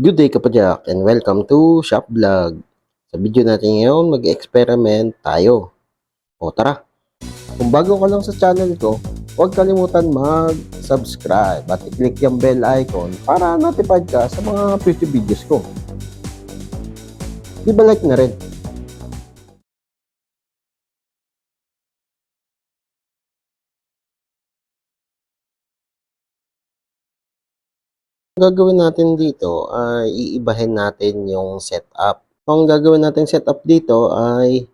Good day kapadyak and welcome to Shop Vlog. Sa video natin ngayon, mag-experiment tayo. O tara! Kung bago ka lang sa channel ko, huwag kalimutan mag-subscribe at i-click yung bell icon para notified ka sa mga future videos ko. Di ba like na rin? Gagawin natin dito ay iibahin natin yung setup. Ang gagawin natin setup dito ay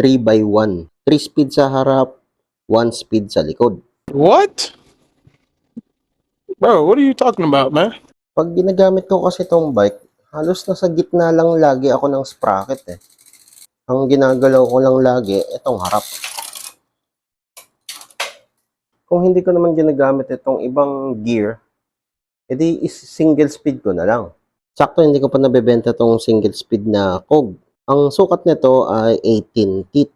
3 by 1. 3 speed sa harap, 1 speed sa likod. What? Bro, what are you talking about, man? Pag ginagamit ko kasi itong bike, halos nasa gitna lang lagi ako ng sprocket eh. Ang ginagalaw ko lang lagi, itong harap. Kung hindi ko naman ginagamit itong ibang gear, is single speed ko na lang. Sakto hindi ko pa nabebenta itong single speed na cog. Ang sukat nito ay 18 teeth.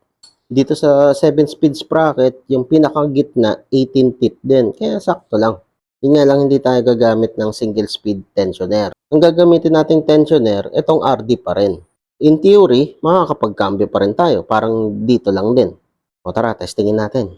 Dito sa 7 speed sprocket, yung pinakagitna 18 teeth din. Kaya sakto lang. Yun nga lang hindi tayo gagamit ng single speed tensioner. Ang gagamitin nating tensioner, itong RD pa rin. In theory, makakapagkambyo pa rin tayo. Parang dito lang din. O tara, testingin natin.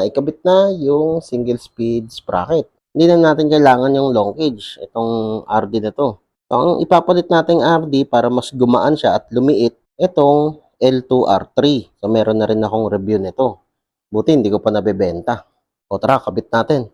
Naikabit na yung single speed sprocket. Hindi na natin kailangan yung long cage, itong RD na to. So, ang ipapalit nating RD para mas gumaan siya at lumiit, itong L2R3. So, meron na rin akong review nito. Buti hindi ko pa nabebenta. O tara, kabit natin.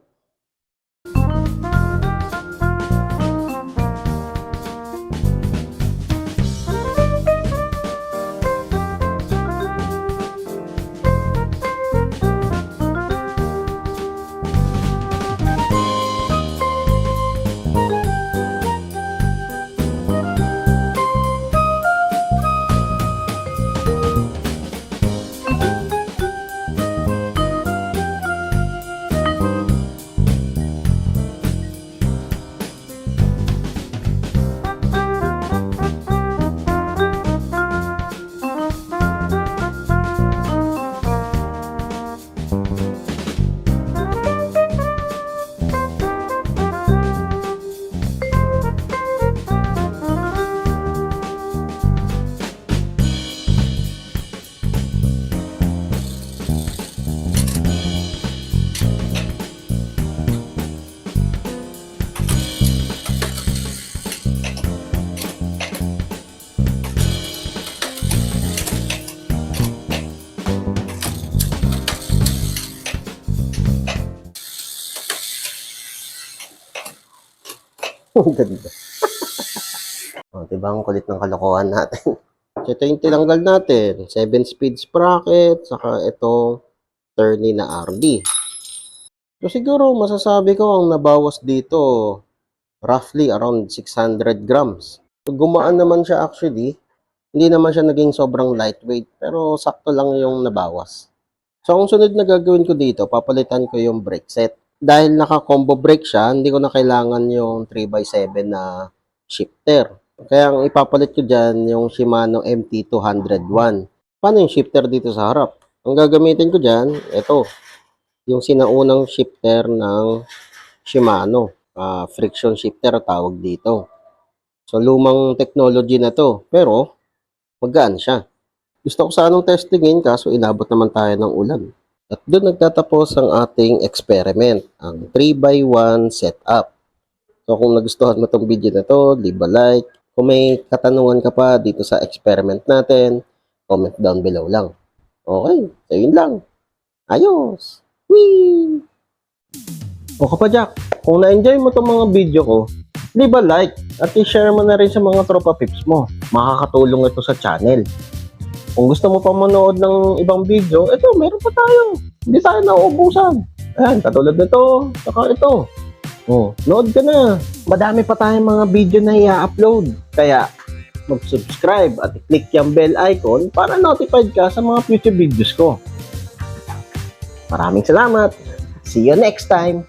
Ang ganda. o, diba ang kulit ng kalokohan natin? So, ito yung tinanggal natin. 7 speed sprocket, saka itong turny na RD. So, siguro masasabi ko ang nabawas dito roughly around 600 grams. So, gumaan naman siya actually. Hindi naman siya naging sobrang lightweight, pero sakto lang yung nabawas. So, ang sunod na gagawin ko dito, papalitan ko yung brake set dahil naka-combo brake siya, hindi ko na kailangan yung 3x7 na shifter. Kaya ang ipapalit ko dyan, yung Shimano MT201. Paano yung shifter dito sa harap? Ang gagamitin ko dyan, ito. Yung sinaunang shifter ng Shimano. Ah, friction shifter tawag dito. So, lumang technology na to. Pero, magaan siya. Gusto ko sanang testingin, kaso inabot naman tayo ng ulan. At doon nagtatapos ang ating experiment, ang 3x1 setup. So kung nagustuhan mo itong video na to, leave a like. Kung may katanungan ka pa dito sa experiment natin, comment down below lang. Okay, so yun lang. Ayos! Whee! O kapadyak, kung na-enjoy mo itong mga video ko, leave a like at i-share mo na rin sa mga tropa pips mo. Makakatulong ito sa channel. Kung gusto mo pa manood ng ibang video, ito, meron pa tayo. Hindi tayo nauubusan. Ayan, katulad nito, saka ito. Oh, nood ka na. Madami pa tayong mga video na i-upload. Kaya, mag-subscribe at i-click yung bell icon para notified ka sa mga future videos ko. Maraming salamat. See you next time.